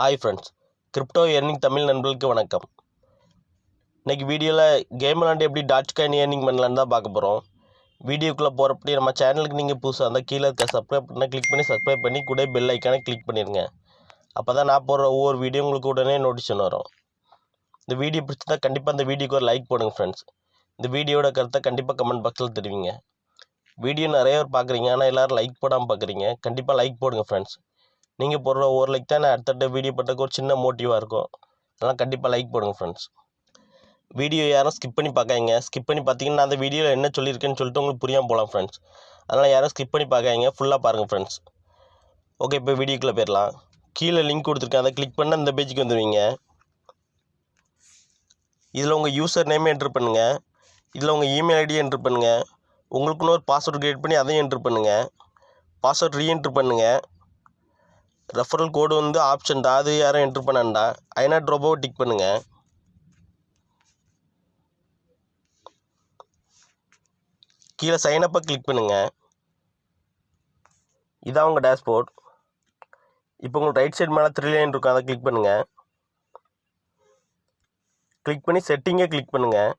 Hi friends crypto earning Tamil நண்பர்களுக்கு வணக்கம். இன்றைக்கி வீடியோவில் கேம் விளாண்டு எப்படி டாட்ச் காயின் ஏர்னிங் பண்ணலான்னு தான் பார்க்க போகிறோம் வீடியோக்குள்ளே போகிறப்படி நம்ம சேனலுக்கு நீங்கள் புதுசாக இருந்தால் கீழே இருக்க சப்ஸ்கிரைப் பண்ணால் கிளிக் பண்ணி சப்ஸ்கிரைப் பண்ணி கூட பெல் ஐக்கானை கிளிக் பண்ணிடுங்க அப்போ தான் நான் போடுற ஒவ்வொரு வீடியோ உங்களுக்கு உடனே நோட்டிஃபிகேஷன் வரும். இந்த வீடியோ பிடிச்சிருந்தால் கண்டிப்பாக இந்த வீடியோக்கு ஒரு லைக் போடுங்க ஃப்ரெண்ட்ஸ் இந்த வீடியோட கருத்தை கண்டிப்பாக கமெண்ட் பாக்ஸில் தெரிவிங்க. வீடியோ நிறைய பேர் பார்க்குறீங்க ஆனால் எல்லோரும் லைக் போடாமல் பார்க்குறீங்க. கண்டிப்பாக லைக் போடுங்க ஃப்ரெண்ட்ஸ் நீங்கள் போடுற ஒரு லைக் தான் நான் அடுத்தடுத்த வீடியோ பண்ணுறதுக்கு ஒரு சின்ன மோட்டிவாக இருக்கும். அதெல்லாம் கண்டிப்பாக லைக் போடுங்க ஃப்ரெண்ட்ஸ் வீடியோ யாரும் ஸ்கிப் பண்ணி பார்க்காதீங்க. ஸ்கிப் பண்ணி பார்த்தீங்கன்னா அந்த வீடியோவில் என்ன சொல்லியிருக்கேன்னு சொல்லிட்டு உங்களுக்கு புரியாமல் போகலாம் ஃப்ரெண்ட்ஸ் அதனால் யாரும் ஸ்கிப் பண்ணி பார்க்காங்க ஃபுல்லாக பாருங்கள் ஃப்ரெண்ட்ஸ் ஓகே இப்போ வீடியோக்குள்ளே போயிடலாம். கீழே லிங்க் கொடுத்துருக்கேன். அதை கிளிக் பண்ணால் இந்த பேஜுக்கு வந்துடுவீங்க இதில் உங்கள் யூசர் நேமே என்ட்ரு பண்ணுங்கள் இதில் உங்கள் இமெயில் ஐடியை என்ட்ரு பண்ணுங்கள் உங்களுக்குன்னு ஒரு பாஸ்வேர்டு க்ரியேட் பண்ணி அதையும் என்ட்ரு பண்ணுங்கள் பாஸ்வேர்ட் ரீஎன்ட்ரு பண்ணுங்கள் ரெஃபரல் கோடு வந்து ஆப்ஷன் தான் அது யாரும் என்ட்ரு பண்ணண்டா ஐநா ட்ரோபோவை டிக் பண்ணுங்கள் கீழே சைனப்பை கிளிக் பண்ணுங்கள் இதான் உங்கள் டேஷ்போர்ட் இப்போ உங்களுக்கு ரைட் சைடு மேலே த்ரீ லைன் இருக்கும் அதை கிளிக் பண்ணுங்கள் கிளிக் பண்ணி செட்டிங்கை கிளிக் பண்ணுங்கள்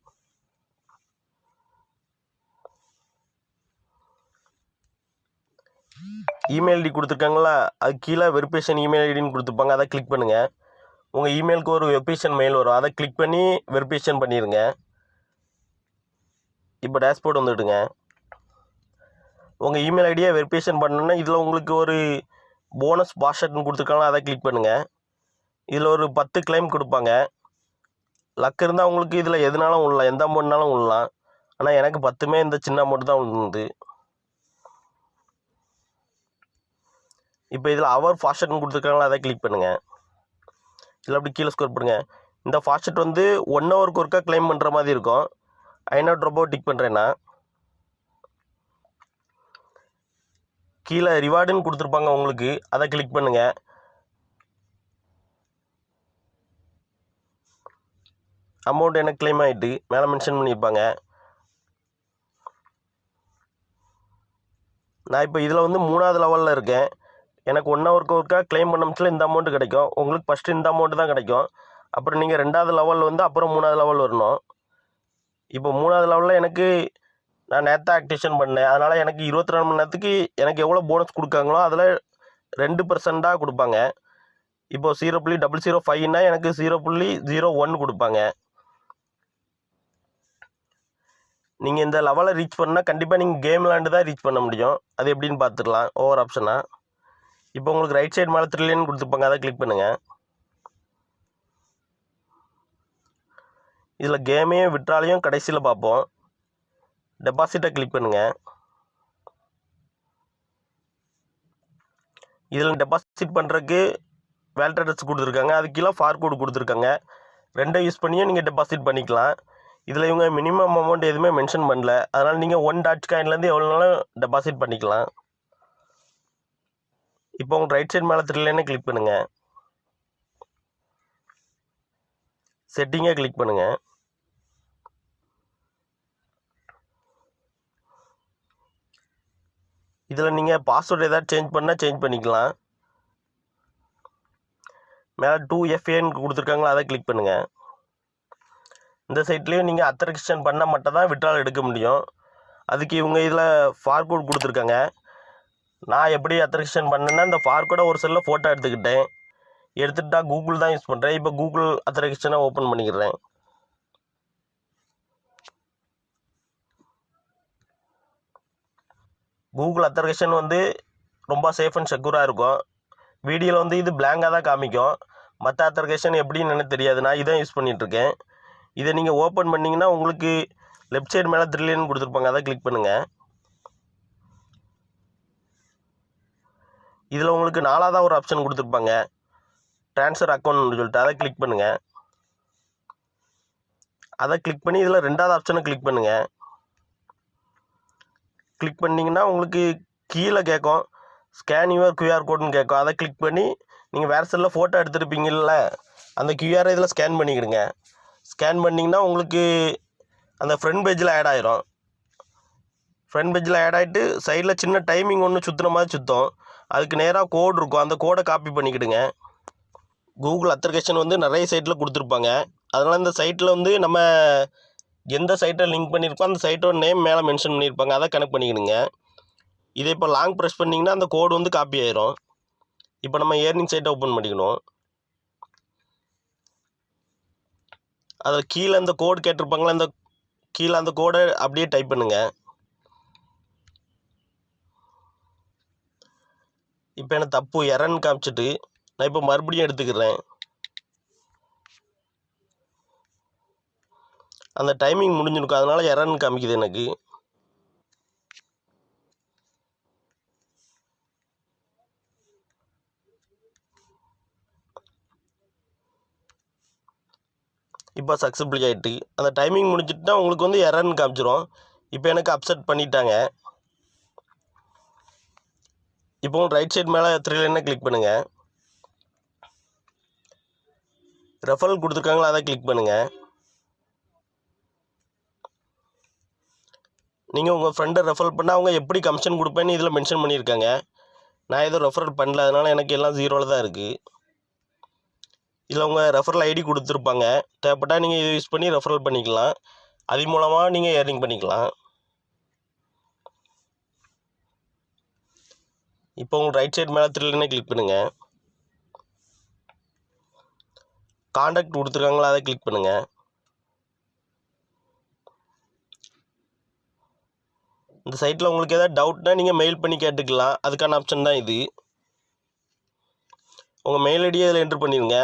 இமெயில் ஐடி கொடுத்துருக்காங்களா? அது கீழே வெரிஃபிகேஷன் இமெயில் ஐடின்னு கொடுத்துருப்பாங்க. அதை கிளிக் பண்ணுங்கள் உங்கள் இமெயிலுக்கு ஒரு வெரிஃபிகேஷன் மெயில் வரும். அதை கிளிக் பண்ணி வெரிஃபிகேஷன் பண்ணிடுங்க இப்போ டேஷ்போர்ட் வந்துவிடுங்க உங்கள் இமெயில் ஐடியை வெரிஃபிகேஷன் பண்ணணுன்னா இதில் உங்களுக்கு ஒரு போனஸ் பாஷட்னு கொடுத்துருக்காங்களா அதை கிளிக் பண்ணுங்கள் இதில் ஒரு பத்து கிளைம் கொடுப்பாங்க. லக் இருந்தால் உங்களுக்கு இதில் எதுனாலும் விடலாம் எந்த அமௌண்ட்னாலும் விடலாம் ஆனால் எனக்கு பத்துமே இந்த சின்ன அமௌண்ட் தான் விழுந்து இப்போ இதில் அவர் ஃபாஸ்ட்னு கொடுத்துருக்காங்களா அதை கிளிக் பண்ணுங்கள் இதில் அப்படி கீழே ஸ்கோர் பண்ணுங்கள் இந்த ஃபாஸ்ட் வந்து ஒன் ஹவருக்கு ஒருக்கா கிளைம் பண்ணுற மாதிரி இருக்கும். ஐநா ட்ரோபோ டிக் பண்ணுறேன்னா கீழே ரிவார்டுன்னு கொடுத்துருப்பாங்க உங்களுக்கு. அதை கிளிக் பண்ணுங்கள் அமௌண்ட் எனக்கு கிளைம் ஆகிட்டு மேலே மென்ஷன் பண்ணியிருப்பாங்க. நான் இப்போ இதில் வந்து மூணாவது லெவலில் இருக்கேன். எனக்கு ஒன் ஹவருக்கு ஒருக்கா கிளைம் பண்ண இந்த அமௌண்ட்டு கிடைக்கும். உங்களுக்கு ஃபஸ்ட்டு இந்த அமௌண்ட்டு தான் கிடைக்கும். அப்புறம் நீங்கள் ரெண்டாவது லெவல் வந்து அப்புறம் மூணாவது லெவல் வரணும். இப்போ மூணாவது லெவலில் எனக்கு நான் நேற்று ஆக்டிவேஷன் பண்ணேன். அதனால் எனக்கு இருபத்தி ரெண்டு மணி நேரத்துக்கு எனக்கு எவ்வளோ போனஸ் கொடுக்காங்களோ அதில் ரெண்டு பர்சண்ட்டாக கொடுப்பாங்க. இப்போ ஜீரோ புள்ளி டபுள் ஜீரோ ஃபைவ்னா எனக்கு ஜீரோ புள்ளி ஜீரோ ஒன் கொடுப்பாங்க. நீங்கள் இந்த லெவலை ரீச் பண்ணால் கண்டிப்பாக நீங்கள் கேம் விளாண்டு தான் ரீச் பண்ண முடியும். அது எப்படின்னு பார்த்துக்கலாம். ஓவர் ஆப்ஷனாக இப்போ உங்களுக்கு ரைட் சைடு மேலே த்ரில்லியன் கொடுத்துருப்பாங்க அதை கிளிக் பண்ணுங்கள் இதில் கேமையும் விட்ராலையும் கடைசியில் பார்ப்போம். டெபாசிட்டை கிளிக் பண்ணுங்கள் இதில் டெபாசிட் பண்ணுறதுக்கு வேல்ட் அட்ரஸ் கொடுத்துருக்காங்க. அது கீழே ஃபார் கோடு கொடுத்துருக்காங்க. ரெண்டை யூஸ் பண்ணியும் நீங்கள் டெபாசிட் பண்ணிக்கலாம். இதில் இவங்க மினிமம் அமௌண்ட் எதுவுமே மென்ஷன் பண்ணல. அதனால் நீங்கள் ஒன் டாட் காயின்லேருந்து எவ்வளோ நாளும் டெபாசிட் பண்ணிக்கலாம். இப்போ உங்கள் ரைட் சைட் மேலே த்ரில்லைனே கிளிக் பண்ணுங்கள் செட்டிங்கை கிளிக் பண்ணுங்கள் இதில் நீங்கள் பாஸ்வேர்டு ஏதாவது சேஞ்ச் பண்ணால் சேஞ்ச் பண்ணிக்கலாம். மேலே டூ எஃப்ஏன்னு கொடுத்துருக்காங்களா அதை கிளிக் பண்ணுங்கள் இந்த சைட்லேயும் நீங்கள் அத்தரிக்ஷன் பண்ணால் மட்டும் தான் விட்ரால் எடுக்க முடியும். அதுக்கு இவங்க இதில் ஃபார்கோட் கொடுத்துருக்காங்க. நான் எப்படி அத்தரிக்ஷன் பண்ணேன்னா இந்த ஃபார்கோட ஒரு செல்லில் ஃபோட்டோ எடுத்துக்கிட்டேன். எடுத்துகிட்டா கூகுள் தான் யூஸ் பண்ணுறேன் இப்போ கூகுள் அத்தரிக்ஷனை ஓப்பன் பண்ணிக்கிறேன். கூகுள் அத்தரிகேஷன் வந்து ரொம்ப சேஃப் அண்ட் செக்யூராக இருக்கும். வீடியோவில் வந்து இது பிளாங்காக தான் காமிக்கும். மற்ற அத்தரிகேஷன் எப்படின்னு எனக்கு தெரியாது. நான் இதான் யூஸ் பண்ணிகிட்ருக்கேன் இதை நீங்கள் ஓப்பன் பண்ணிங்கன்னா உங்களுக்கு லெஃப்ட் சைடு மேலே த்ரில்லியன் கொடுத்துருப்பாங்க. அதை கிளிக் பண்ணுங்கள் இதில் உங்களுக்கு நாலாவதாக ஒரு ஆப்ஷன் கொடுத்துருப்பாங்க. ட்ரான்ஸ்ஃபர் அக்கௌண்ட்னு சொல்லிட்டு அதை கிளிக் பண்ணுங்கள் அதை கிளிக் பண்ணி இதில் ரெண்டாவது ஆப்ஷனை கிளிக் பண்ணுங்கள் கிளிக் பண்ணிங்கன்னா உங்களுக்கு கீழே கேட்கும். ஸ்கேன் யுவர் கியூஆர் கோடுன்னு கேட்கும். அதை கிளிக் பண்ணி நீங்கள் வேறு செல்லில் ஃபோட்டோ எடுத்துருப்பீங்கள்ல அந்த கியூஆரை இதில் ஸ்கேன் பண்ணிக்கிடுங்க. ஸ்கேன் பண்ணிங்கன்னா உங்களுக்கு அந்த ஃப்ரண்ட் பேஜில் ஆட் ஆயிரும். ஃப்ரண்ட் பேஜில் ஆட் ஆகிட்டு சைடில் சின்ன டைமிங் ஒன்று சுற்றுன மாதிரி சுற்றும் அதுக்கு நேராக கோடு இருக்கும். அந்த கோடை காப்பி பண்ணிக்கிடுங்க. கூகுள் அத்தர்கேஷன் வந்து நிறைய சைட்டில் கொடுத்துருப்பாங்க. அதனால் இந்த சைட்டில் வந்து நம்ம எந்த சைட்டை லிங்க் பண்ணியிருக்கோம் அந்த சைட்டோட நேம் மேலே மென்ஷன் பண்ணியிருப்பாங்க. அதை கனெக்ட் பண்ணிக்கிடுங்க. இதே இப்போ லாங் ப்ரெஸ் பண்ணிங்கன்னா அந்த கோடு வந்து காப்பி ஆயிரும். இப்போ நம்ம ஏர்னிங் சைட்டை ஓப்பன் பண்ணிக்கணும். அதில் கீழே அந்த கோடு கேட்டிருப்பாங்களா அந்த கீழே அந்த கோடை அப்படியே டைப் பண்ணுங்கள் இப்போ எனக்கு தப்பு? எரன்னு காமிச்சிட்டு நான் இப்போ மறுபடியும் எடுத்துக்கிறேன். அந்த டைமிங் முடிஞ்சிருக்கும். அதனால் எரன்னு காமிக்குது எனக்கு. இப்போ சக்ஸஸ்ஃபுல்லி ஆகிட்டு அந்த டைமிங் முடிஞ்சிட்டுனா உங்களுக்கு வந்து எரர்னு காமிச்சிரும். இப்போ எனக்கு அப்செட் பண்ணிட்டாங்க. இப்போ ரைட் சைட் மேலே த்ரீ லைனை கிளிக் பண்ணுங்கள் ரெஃபரல் கொடுத்துருக்காங்களா அதை கிளிக் பண்ணுங்கள் நீங்கள் உங்கள் ஃப்ரெண்டை ரெஃபர் பண்ணால் அவங்க எப்படி கமிஷன் கொடுப்பேன்னு இதில் மென்ஷன் பண்ணியிருக்காங்க. நான் எதுவும் ரெஃபரல் பண்ணல அதனால் எனக்கு எல்லாம் ஜீரோவில் தான் இருக்குது இதில் உங்கள் ரெஃபரல் ஐடி கொடுத்துருப்பாங்க. தேவைப்பட்டால் நீங்கள் இதை யூஸ் பண்ணி ரெஃபரல் பண்ணிக்கலாம். அது மூலமாக நீங்கள் ஏர்னிங் பண்ணிக்கலாம். இப்போ உங்கள் ரைட் சைடு மேலே த்ரில்லுனே கிளிக் பண்ணுங்கள் காண்டாக்ட் கொடுத்துருக்காங்களா அதை கிளிக் பண்ணுங்கள் இந்த சைட்டில் உங்களுக்கு எதாவது டவுட்னா நீங்கள் மெயில் பண்ணி கேட்டுக்கலாம். அதுக்கான ஆப்ஷன் தான் இது. உங்கள் மெயில் ஐடியை இதில் என்ட்ரு பண்ணிடுங்க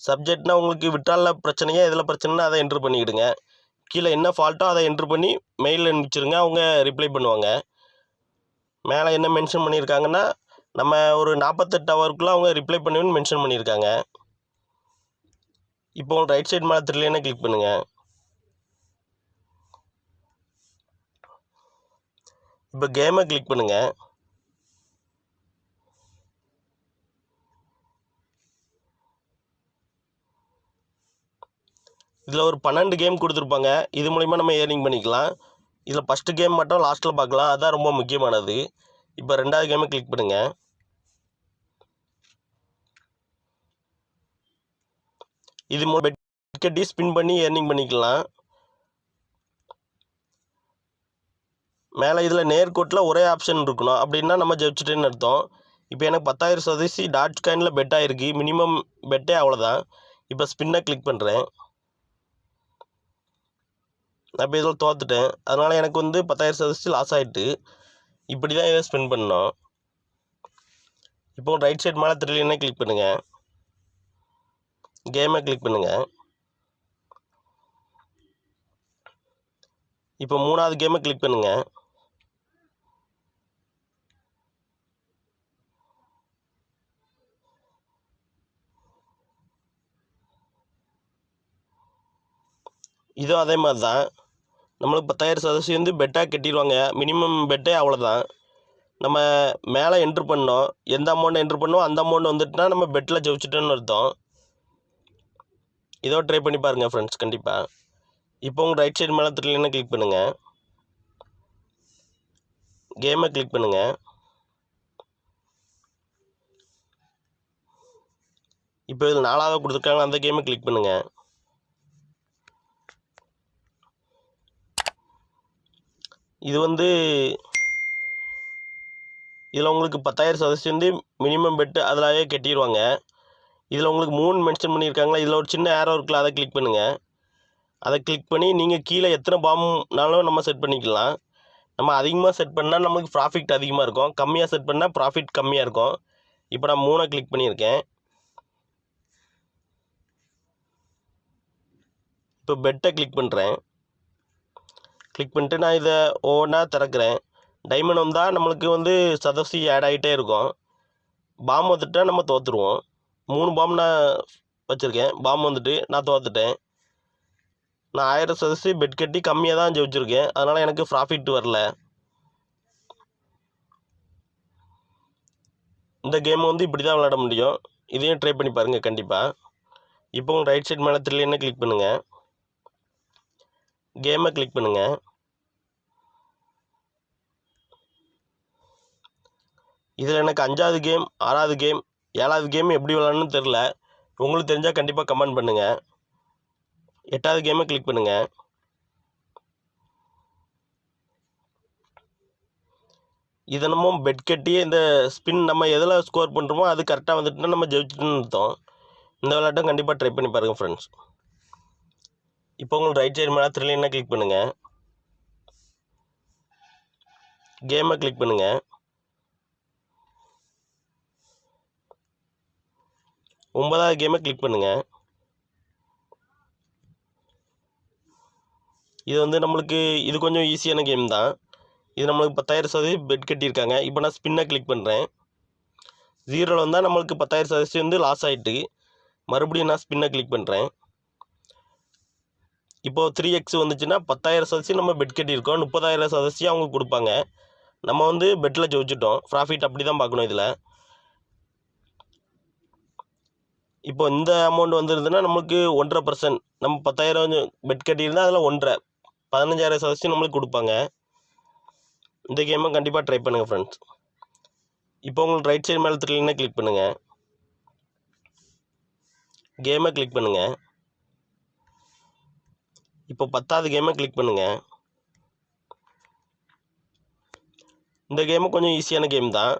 சப்ஜெக்ட்னா உங்களுக்கு விட்டாலில் பிரச்சனையா இதில் பிரச்சனைனா அதை என்ட்ரு பண்ணிக்கிடுங்க. கீழே என்ன ஃபால்ட்டோ அதை என்ட்ரு பண்ணி மெயில் அனுப்பிச்சிருங்க. அவங்க ரிப்ளை பண்ணுவாங்க. மேலே என்ன மென்ஷன் பண்ணியிருக்காங்கன்னா நம்ம ஒரு நாற்பத்தெட்டு ஹவருக்குள்ளே அவங்க ரிப்ளை பண்ணுவேன்னு மென்ஷன் பண்ணியிருக்காங்க. இப்போ ரைட் சைடு மேலே த்ரில்லைனே கிளிக் பண்ணுங்கள் இப்போ கேமை கிளிக் பண்ணுங்கள் இதில் ஒரு பன்னெண்டு கேம் கொடுத்துருப்பாங்க. இது மூலிமா நம்ம ஏர்னிங் பண்ணிக்கலாம். இதில் ஃபஸ்ட்டு கேம் மட்டும் லாஸ்ட்டில் பார்க்கலாம். அதுதான் ரொம்ப முக்கியமானது. இப்போ ரெண்டாவது கேமை கிளிக் பண்ணுங்கள் இது மூலம் பெட் கட்டி ஸ்பின் பண்ணி ஏர்னிங் பண்ணிக்கலாம். மேலே இதில் நேர்கோட்டில் ஒரே ஆப்ஷன் இருக்கணும். அப்படின்னா நம்ம ஜெயிச்சிட்டேன்னு அர்த்தம். இப்போ எனக்கு பத்தாயிரம் சதவீசி டாட் காயினில் பெட் ஆகிருக்கு மினிமம் பெட்டே அவ்வளோதான் இப்போ ஸ்பின்னை கிளிக் பண்ணுறேன் நான் இப்போ இதில் தோத்துட்டேன். அதனால் எனக்கு வந்து பத்தாயிரம் சதவீசி லாஸ் ஆகிட்டு இப்படி தான் இதை ஸ்பெண்ட் பண்ணோம். இப்போ ரைட் சைட் மேலே த்ரில்லியனே கிளிக் பண்ணுங்கள் கேமை கிளிக் பண்ணுங்கள் இப்போ மூணாவது கேமை கிளிக் பண்ணுங்கள் இதுவும் அதே மாதிரி தான் நம்மளுக்கு பத்தாயிரம் சதவீதம் வந்து பெட்டாக கட்டிடுவாங்க. மினிமம் பெட்டே அவ்வளோதான் நம்ம மேலே என்ட்ரு பண்ணோம். எந்த அமௌண்ட் என்ட்ரு பண்ணோம் அந்த அமௌண்ட் வந்துட்டுனா நம்ம பெட்டில் ஜெயிச்சிட்டோன்னு அர்த்தம். இதோ ட்ரை பண்ணி பாருங்கள் ஃப்ரெண்ட்ஸ் கண்டிப்பாக இப்போ உங்கள் ரைட் சைடு மேலே த்ரில்லினா கிளிக் பண்ணுங்கள் கேமை கிளிக் பண்ணுங்கள் இப்போ இதில் நாலாவது கொடுத்துருக்காங்க அந்த கேமை கிளிக் பண்ணுங்கள் இது வந்து இதில் உங்களுக்கு பத்தாயிரம் சதவீதம் வந்து மினிமம் பெட்டு அதிலாவே கட்டிடுவாங்க இதில் உங்களுக்கு மூணு மென்ஷன் பண்ணியிருக்காங்களா இதில் ஒரு சின்ன ஏரோ இருக்குல்ல அதை கிளிக் பண்ணுங்கள் அதை கிளிக் பண்ணி நீங்கள் கீழே எத்தனை பாம்னாலும் நம்ம செட் பண்ணிக்கலாம். நம்ம அதிகமாக செட் பண்ணால் நமக்கு ப்ராஃபிட் அதிகமாக இருக்கும். கம்மியாக செட் பண்ணால் ப்ராஃபிட் கம்மியாக இருக்கும். இப்போ நான் மூணை கிளிக் பண்ணியிருக்கேன். இப்போ பெட்டை கிளிக் பண்ணுறேன் கிளிக் பண்ணிட்டு நான் இதை ஒவ்வொன்றா திறக்கிறேன். டைமண்ட் வந்தால் நம்மளுக்கு வந்து சதசி ஆட் ஆகிட்டே இருக்கும். பாம் வந்துட்டால் நம்ம தோற்றுருவோம் மூணு பாம் நான் வச்சுருக்கேன். பாம் வந்துட்டு நான் தோற்றுட்டேன் நான் ஆயிரம் சதசி பெட் கட்டி கம்மியாக தான் ஜெயிச்சிருக்கேன். அதனால் எனக்கு ப்ராஃபிட் வரல. இந்த கேம் வந்து இப்படி தான் விளையாட முடியும். இதையும் ட்ரை பண்ணி பாருங்கள் கண்டிப்பாக இப்போ உங்கள் ரைட் சைட் மேலே த்ரில்லியனை கிளிக் பண்ணுங்கள் கேமை கிளிக் பண்ணுங்கள் இதில் எனக்கு அஞ்சாவது கேம் ஆறாவது கேம் ஏழாவது கேம் எப்படி விளாட்ணுன்னு தெரில உங்களுக்கு தெரிஞ்சால் கண்டிப்பாக கமெண்ட் பண்ணுங்கள் எட்டாவது கேமை கிளிக் பண்ணுங்கள் இதனமும் பெட் கட்டி இந்த ஸ்பின் நம்ம எதில் ஸ்கோர் பண்ணுறோமோ அது கரெக்டாக வந்துட்டுனா நம்ம ஜெயிச்சுட்டுன்னு அர்த்தம். இந்த விளையாட்டும் கண்டிப்பாக ட்ரை பண்ணி பாருங்கள் ஃப்ரெண்ட்ஸ் இப்போ உங்களுக்கு ரைட் சைடு மேலே த்ரில்லினா கிளிக் பண்ணுங்கள் கேமை கிளிக் பண்ணுங்கள் ஒன்பதாவது கேமை கிளிக் பண்ணுங்கள் இது வந்து நம்மளுக்கு இது கொஞ்சம் ஈஸியான கேம் தான். இது நம்மளுக்கு பத்தாயிரம் சதவீதம் பெட் கட்டியிருக்காங்க. இப்போ நான் ஸ்பின்னை கிளிக் பண்ணுறேன் ஜீரோவில் வந்தால் நம்மளுக்கு பத்தாயிரம் சதவீதம் வந்து லாஸ் ஆகிட்டு மறுபடியும் நான் ஸ்பின்னை கிளிக் பண்ணுறேன் இப்போது த்ரீ எக்ஸ் வந்துச்சுன்னா பத்தாயிரம் சதவீதம் நம்ம பெட் கட்டியிருக்கோம். முப்பதாயிரம் சதவீதம் அவங்க கொடுப்பாங்க. நம்ம வந்து பெட்டில் ஜெயிச்சிட்டோம். ப்ராஃபிட் அப்படி தான் பார்க்கணும் இதில். இப்போ இந்த அமௌண்ட் வந்துருதுன்னா நமக்கு ஒன்றரை பர்சன்ட் நம்ம பத்தாயிரம் பெட் கட்டியிருந்தால் அதில் ஒன்றரை. பதினஞ்சாயிரம் சதவீதம் நம்மளுக்கு கொடுப்பாங்க. இந்த கேமை கண்டிப்பாக ட்ரை பண்ணுங்கள் ஃப்ரெண்ட்ஸ் இப்போ உங்களுக்கு ரைட் சைடு மேலே த்ரில்லினா கிளிக் பண்ணுங்கள் கேமை கிளிக் பண்ணுங்கள் இப்போ பத்தாவது கேமை கிளிக் பண்ணுங்கள் இந்த கேமு கொஞ்சம் ஈஸியான கேம் தான்.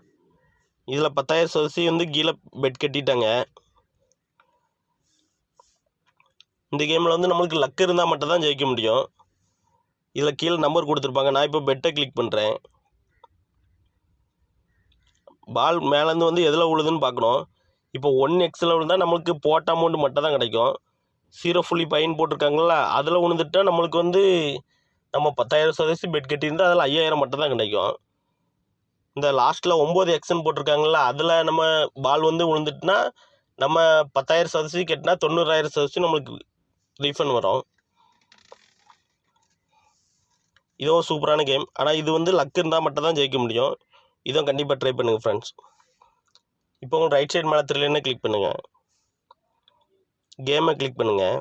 இதில் பத்தாயிரம் சதவீதம் வந்து கீழே பெட் கட்டிட்டாங்க. இந்த கேமில் வந்து நம்மளுக்கு லக் இருந்தால் மட்டும் தான் ஜெயிக்க முடியும். இதில் கீழே நம்பர் கொடுத்துருப்பாங்க. நான் இப்போ பெட்டை கிளிக் பண்ணுறேன் பால் மேலேருந்து வந்து எதில் விழுதுன்னு பார்க்கணும். இப்போ ஒன் எக்ஸில் விழுந்தால் நம்மளுக்கு போட்ட அமௌண்ட் மட்டும் தான் கிடைக்கும். ஜீரோ ஃபுல்லி பையன் போட்டிருக்காங்களா அதில் விழுந்துட்டா நம்மளுக்கு வந்து நம்ம பத்தாயிரம் சதவீதம் பெட் கட்டியிருந்தால் அதில் ஐயாயிரம் மட்டும் தான் கிடைக்கும். இந்த லாஸ்ட்டில் ஒம்பது எக்ஸன் போட்டிருக்காங்களா அதில் நம்ம பால் வந்து விழுந்துட்டுனா நம்ம பத்தாயிரம் சதவீதம் கட்டினா தொண்ணூறாயிரம் சதவீதம் நம்மளுக்கு ரீஃபண்ட் வரும். இதுவும் சூப்பரான கேம் ஆனால் இது வந்து லக் இருந்தால் மட்டும் தான் ஜெயிக்க முடியும். இதுவும் கண்டிப்பாக ட்ரை பண்ணுங்கள் ஃப்ரெண்ட்ஸ் இப்போ உங்கள் ரைட் சைடு மேலே தெரியலன்னு கிளிக் பண்ணுங்கள் கேமை கிளிக் பண்ணுங்கள்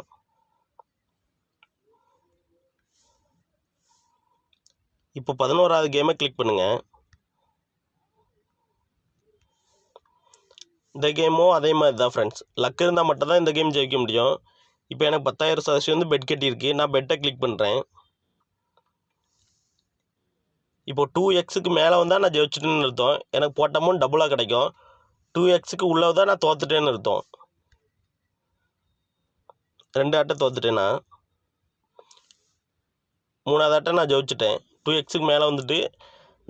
இப்போ பதினோராவது கேமை கிளிக் பண்ணுங்கள் இந்த கேமும் அதே மாதிரி தான் ஃப்ரெண்ட்ஸ் லக் இருந்தால் மட்டும் தான் இந்த கேம் ஜெயிக்க முடியும். இப்போ எனக்கு பத்தாயிரம் சதவீதம் வந்து பெட் கட்டியிருக்கு. நான் பெட்டை கிளிக் பண்ணுறேன் இப்போ டூ எக்ஸுக்கு மேலே வந்தால் நான் ஜெயிச்சிட்டேன்னு அர்த்தம். எனக்கு போட்ட அமௌண்ட் டபுளாக கிடைக்கும். டூ எக்ஸுக்கு உள்ளே தான் நான் தோத்துட்டேன்னு அர்த்தம். ரெண்டு ஆட்டை தோத்துட்டேன்னா மூணாவது ஆட்டை நான் ஜெயிச்சிட்டேன். டூ எக்ஸுக்கு மேலே வந்துட்டு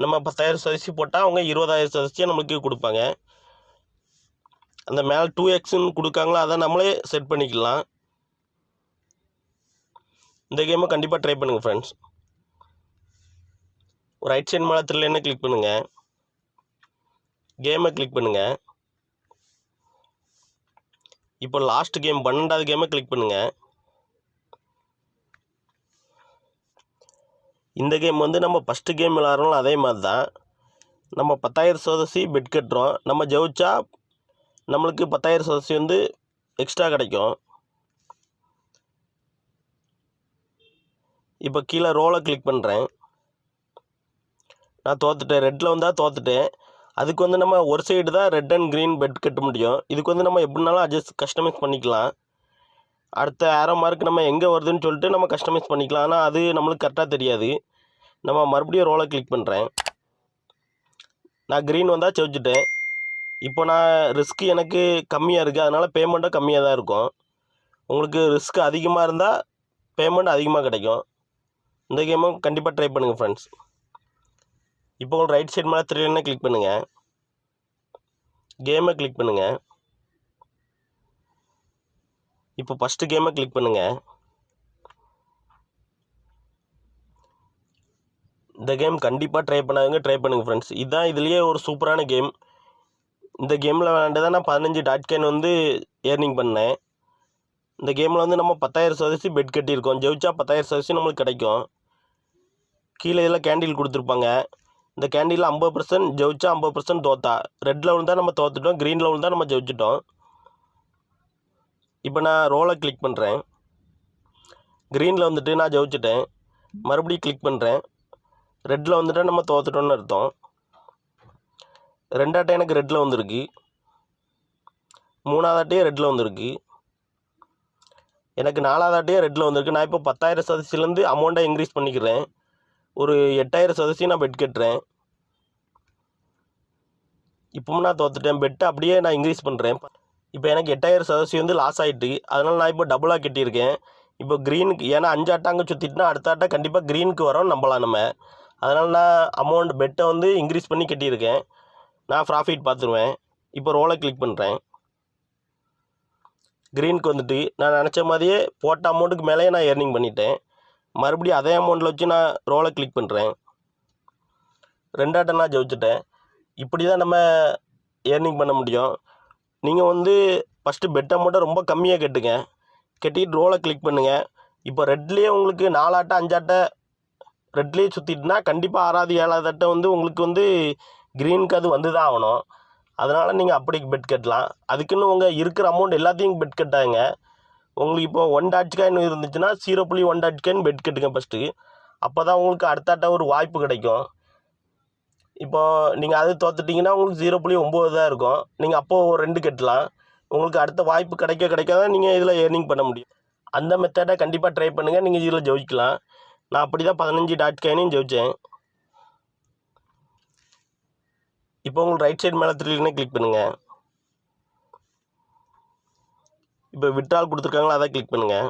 நம்ம பத்தாயிரம் சதவீதம் போட்டால் அவங்க இருபதாயிரம் சதவீதம் நம்மளுக்கு கொடுப்பாங்க. அந்த மேலே டூ எக்ஸ்ன்னு கொடுக்காங்களோ அதை நம்மளே செட் பண்ணிக்கலாம். இந்த கேமை கண்டிப்பாக ட்ரை பண்ணுங்கள் ஃப்ரெண்ட்ஸ் ரைட் சைட் மேலே த்ரில்லைன்னு கிளிக் பண்ணுங்கள் கேமை கிளிக் பண்ணுங்கள் இப்போ லாஸ்ட் கேம் பன்னெண்டாவது கேமை கிளிக் பண்ணுங்கள் இந்த கேம் வந்து நம்ம ஃபஸ்ட்டு கேம் விளாட்றோம் அதே மாதிரி தான் நம்ம பத்தாயிரம் சதசி பெட் கட்டுறோம். நம்ம ஜெயிச்சா நம்மளுக்கு பத்தாயிரம் சதசி வந்து எக்ஸ்ட்ரா கிடைக்கும். இப்போ கீழே ரோலை கிளிக் பண்ணுறேன் நான் தோத்துட்டேன். ரெட்டில் வந்தால் தோத்துட்டேன். அதுக்கு வந்து நம்ம ஒரு சைடு தான் ரெட் அண்ட் க்ரீன் பெட் கட்ட முடியும். இதுக்கு வந்து நம்ம எப்படினாலும் அட்ஜஸ்ட் கஸ்டமைஸ் பண்ணிக்கலாம். அடுத்த ஆரோ மார்க் நம்ம எங்கே வருதுன்னு சொல்லிட்டு நம்ம கஸ்டமைஸ் பண்ணிக்கலாம். ஆனால் அது நம்மளுக்கு கரெக்டாக தெரியாது. நம்ம மறுபடியும் ரோலை கிளிக் பண்ணுறேன் நான் க்ரீன் வந்தால் செவிச்சிட்டேன். இப்போ நான் ரிஸ்க் எனக்கு கம்மியாக இருக்குது அதனால் பேமெண்ட்டும் கம்மியாக தான் இருக்கும். உங்களுக்கு ரிஸ்க் அதிகமாக இருந்தால் பேமெண்ட் அதிகமாக கிடைக்கும். இந்த கேமும் கண்டிப்பாக ட்ரை பண்ணுங்கள் ஃப்ரெண்ட்ஸ் இப்போ உங்களுக்கு ரைட் சைடு மேலே த்ரீலன்னு கிளிக் பண்ணுங்கள் கேமை கிளிக் பண்ணுங்கள் இப்போ ஃபஸ்ட்டு கேமை கிளிக் பண்ணுங்கள் இந்த கேம் கண்டிப்பாக ட்ரை பண்ணாதவங்க ட்ரை பண்ணுங்கள் ஃப்ரெண்ட்ஸ் இதுதான் இதுலேயே ஒரு சூப்பரான கேம் இந்த கேமில் விளாண்டு தான் நான் பதினஞ்சு டாட் கேன் வந்து ஏர்னிங் பண்ணேன். இந்த கேமில் வந்து நம்ம பத்தாயிரம் சதவீதம் பெட் கட்டியிருக்கோம். ஜெயிச்சா பத்தாயிரம் சதவீதம் நம்மளுக்கு கிடைக்கும். கீழே இதில் கேண்டில் கொடுத்துருப்பாங்க. இந்த கேண்டில் ஐம்பது பர்சன்ட் ஜெயிச்சா ஐம்பது பர்சன்ட் தோத்தா. ரெட்டில் விழுந்தால் நம்ம தோத்துட்டோம் க்ரீனில் விழுந்தால் நம்ம ஜெயிச்சிட்டோம். இப்போ நான் ரோலை கிளிக் பண்ணுறேன் க்ரீனில் வந்துட்டு நான் ஜெயிச்சிட்டேன். மறுபடியும் கிளிக் பண்ணுறேன் ரெட்டில் வந்துட்டு நம்ம தோத்துட்டோம்னு அர்த்தம். ரெண்டாட்டம் எனக்கு ரெட்டில் வந்திருக்கு. மூணாவது ரெட்டில் வந்திருக்கு. எனக்கு நாலாவதாட்டையும் ரெட்டில் வந்திருக்கு. நான் இப்போ பத்தாயிரம் சதவீதத்துலேருந்து அமௌண்ட்டை இன்க்ரீஸ் பண்ணிக்கிறேன். ஒரு எட்டாயிரம் சதவீதம் நான் பெட் கட்டுறேன். இப்பவும் நான் தோத்துட்டேன். பெட்டை அப்படியே நான் இன்க்ரீஸ் பண்ணுறேன் இப்போ எனக்கு எட்டாயிரம் சதவீதம் வந்து லாஸ் ஆகிட்டு அதனால் நான் இப்போ டபுளாக கட்டியிருக்கேன். இப்போ க்ரீனுக்கு ஏன்னா அஞ்சு ஆட்டாங்க சுற்றிட்டுனா அடுத்த ஆட்டம் கண்டிப்பாக க்ரீனுக்கு வரோம் நம்பலாம் நம்ம. அதனால் நான் அமௌண்ட் பெட்டை வந்து இன்க்ரீஸ் பண்ணி கட்டியிருக்கேன். நான் ப்ராஃபிட் பார்த்துருவேன். இப்போ ரோலை கிளிக் பண்ணுறேன் க்ரீனுக்கு வந்துட்டு நான் நினச்ச மாதிரியே போட்ட அமௌண்ட்டுக்கு மேலேயே நான் ஏர்னிங் பண்ணிட்டேன். மறுபடியும் அதே அமௌண்ட்டில் வச்சு நான் ரோலை கிளிக் பண்ணுறேன் ரெண்டாட்டம் நான் ஜெயிச்சிட்டேன். இப்படி தான் நம்ம ஏர்னிங் பண்ண முடியும். நீங்கள் வந்து ஃபஸ்ட்டு பெட் அமௌண்ட்டை ரொம்ப கம்மியாக கட்டுங்க. கட்டிட்டு ரோலை கிளிக் பண்ணுங்கள் இப்போ ரெட்லேயே உங்களுக்கு நாலாட்டை அஞ்சாட்டை ரெட்லேயே சுற்றிட்டுனா கண்டிப்பாக ஆறாவது ஏழாவது அட்டை வந்து உங்களுக்கு வந்து க்ரீனுக்கு அது வந்து தான் ஆகணும். அதனால் நீங்கள் அப்படி பெட் கட்டலாம். அதுக்குன்னு உங்கள் இருக்கிற அமௌண்ட் எல்லாத்தையும் பெட் கட்டாங்க உங்களுக்கு இப்போ ஒன் டாட் காயின் இருந்துச்சுன்னா ஜீரோ புள்ளி ஒன் டாட் காயின் பெட் கட்டுங்க ஃபஸ்ட்டு அப்போ தான் உங்களுக்கு அடுத்தாட்ட ஒரு வாய்ப்பு கிடைக்கும். இப்போ நீங்கள் அது தோத்துட்டிங்கன்னா உங்களுக்கு ஜீரோ புள்ளி ஒம்பது தான் இருக்கும். நீங்கள் அப்போது ஒரு ரெண்டு கட்டலாம். உங்களுக்கு அடுத்த வாய்ப்பு கிடைக்க கிடைக்காத நீங்கள் இதில் ஏர்னிங் பண்ண முடியும். அந்த மெத்தடை கண்டிப்பாக ட்ரை பண்ணுங்கள் நீங்கள் இதில் ஜெயிக்கலாம். நான் அப்படி தான் பதினஞ்சு டாட் காயினையும் ஜெயித்தேன் இப்போ உங்களுக்கு ரைட் சைடு மேலே த்ரீலனே கிளிக் பண்ணுங்கள் இப்போ விட்ரால் கொடுத்துருக்காங்களா அதை கிளிக் பண்ணுங்கள்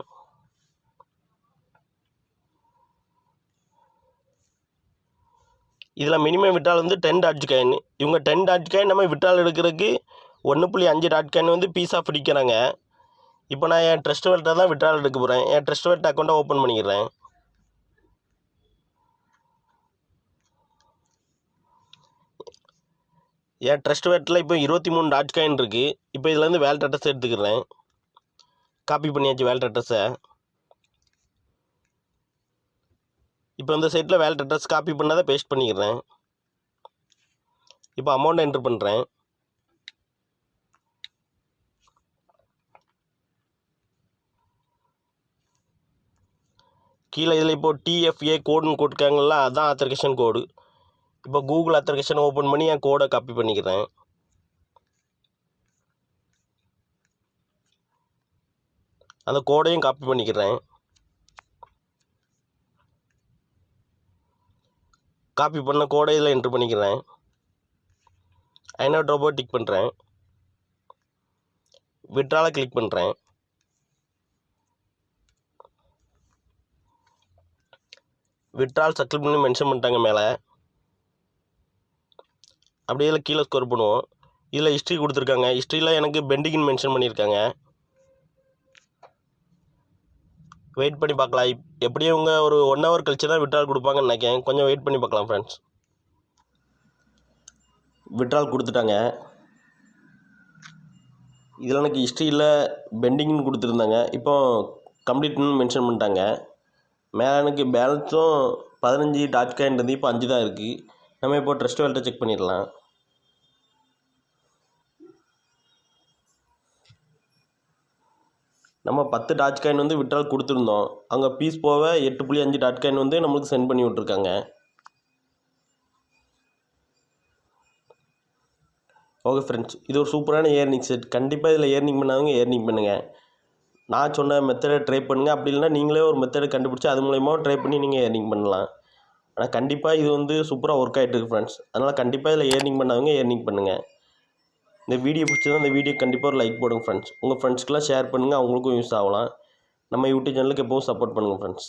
இதில் மினிமம் விட்ரால் வந்து டென் டாட் காயின் இவங்க டென் டாட் காயின் நம்ம விட்ரால் எடுக்கிறதுக்கு ஒன்று புள்ளி அஞ்சு டாட் காயின் வந்து பீஸாக பிடிக்கிறாங்க இப்போ நான் என் ட்ரஸ்ட் வேல்ட்டை தான் விட்ரால் எடுக்க போகிறேன் என் ட்ரஸ்ட் வேல்ட் அக்கௌண்ட்டை ஓப்பன் பண்ணிக்கிறேன் என் ட்ரஸ்ட் வேட்டில் இப்போ இருபத்தி மூணு டாட் காயின் இருக்குது இப்போ இதுலேருந்து வேல்ட் அட்ரஸ் எடுத்துக்கிறேன். காப்பி பண்ணியாச்சு வேல்ட் அட்ரஸை இப்போ இந்த சைட்டில் வேல்ட் அட்ரஸ் காப்பி பண்ணதை பேஸ்ட் பண்ணிக்கிறேன். இப்போ அமௌண்ட் என்ட்ரு பண்ணுறேன் கீழே இதில் இப்போ டிஎஃப்ஏ கோடுன்னு கொடுக்காங்களா அதான் அத்தரிகேஷன் கோடு இப்போ கூகுள் அத்தரிகேஷன் ஓப்பன் பண்ணி என் கோடை காப்பி பண்ணிக்கிறேன். அந்த கோடையும் காப்பி பண்ணிக்கிறேன். காப்பி பண்ண கோடை இதில் என்ட்ரு பண்ணிக்கிறேன் ஐநூறு ரூபாய் டிக் பண்ணுறேன் விட்ராலை கிளிக் பண்ணுறேன் விட்ரால் சக்கிள் பண்ணி மென்ஷன் பண்ணிட்டாங்க மேலே. அப்படியே இதில் கீழே ஸ்கோர் பண்ணுவோம். இதில் ஹிஸ்ட்ரி கொடுத்துருக்காங்க. ஹிஸ்ட்ரியில் எனக்கு பெண்டிங்னு மென்ஷன் பண்ணியிருக்காங்க. வெயிட் பண்ணி பார்க்கலாம். இப் எப்படியும் இவங்க ஒரு ஒன் ஹவர் கழிச்சு தான் விட்ரால் கொடுப்பாங்கன்னு நினைக்கிறேன். கொஞ்சம் வெயிட் பண்ணி பார்க்கலாம் ஃப்ரெண்ட்ஸ் விட்ரால் கொடுத்துட்டாங்க. இதில் எனக்கு ஹிஸ்ட்ரியில் பெண்டிங்னு கொடுத்துருந்தாங்க. இப்போ கம்ப்ளீட்னு மென்ஷன் பண்ணிட்டாங்க. மேலே எனக்கு பேலன்ஸும் பதினஞ்சு டாட் காயின் இருந்து இப்போ அஞ்சு தான் இருக்குது நம்ம இப்போ ட்ரெஸ்ட் வேல்ட்டை செக் பண்ணிடலாம். நம்ம பத்து டாட் காயின் வந்து விட்ரால் கொடுத்துருந்தோம். அங்கே பீஸ் போக எட்டு புள்ளி அஞ்சு டாட் காயின் வந்து நம்மளுக்கு சென்ட் பண்ணி விட்ருக்காங்க ஓகே ஃப்ரெண்ட்ஸ் இது ஒரு சூப்பரான ஏர்னிங் செட் கண்டிப்பாக இதில் ஏர்னிங் பண்ணாதவங்க ஏர்னிங் பண்ணுங்கள் நான் சொன்ன மெத்தடை ட்ரை பண்ணுங்கள் அப்படி இல்லைனா நீங்களே ஒரு மெத்தடை கண்டுபிடிச்சி அது மூலயமா ட்ரை பண்ணி நீங்கள் ஏர்னிங் பண்ணலாம். ஆனால் கண்டிப்பாக இது வந்து சூப்பராக ஒர்க் ஆகிட்டு இருக்கு ஃப்ரெண்ட்ஸ் அதனால் கண்டிப்பாக இதில் ஏர்னிங் பண்ணாதவங்க ஏர்னிங் பண்ணுங்கள் இந்த வீடியோ பிடிச்சதா இந்த வீடியோ கண்டிப்பாக ஒரு லைக் போடுங்க ஃப்ரெண்ட்ஸ் உங்கள் ஃப்ரெண்ட்ஸ்க்கெலாம் ஷேர் பண்ணுங்கள் அவங்களுக்கும் யூஸ் ஆகலாம். நம்ம யூடியூப் சேனலுக்கு எப்போவும் சப்போர்ட் பண்ணுங்கள் ஃப்ரெண்ட்ஸ்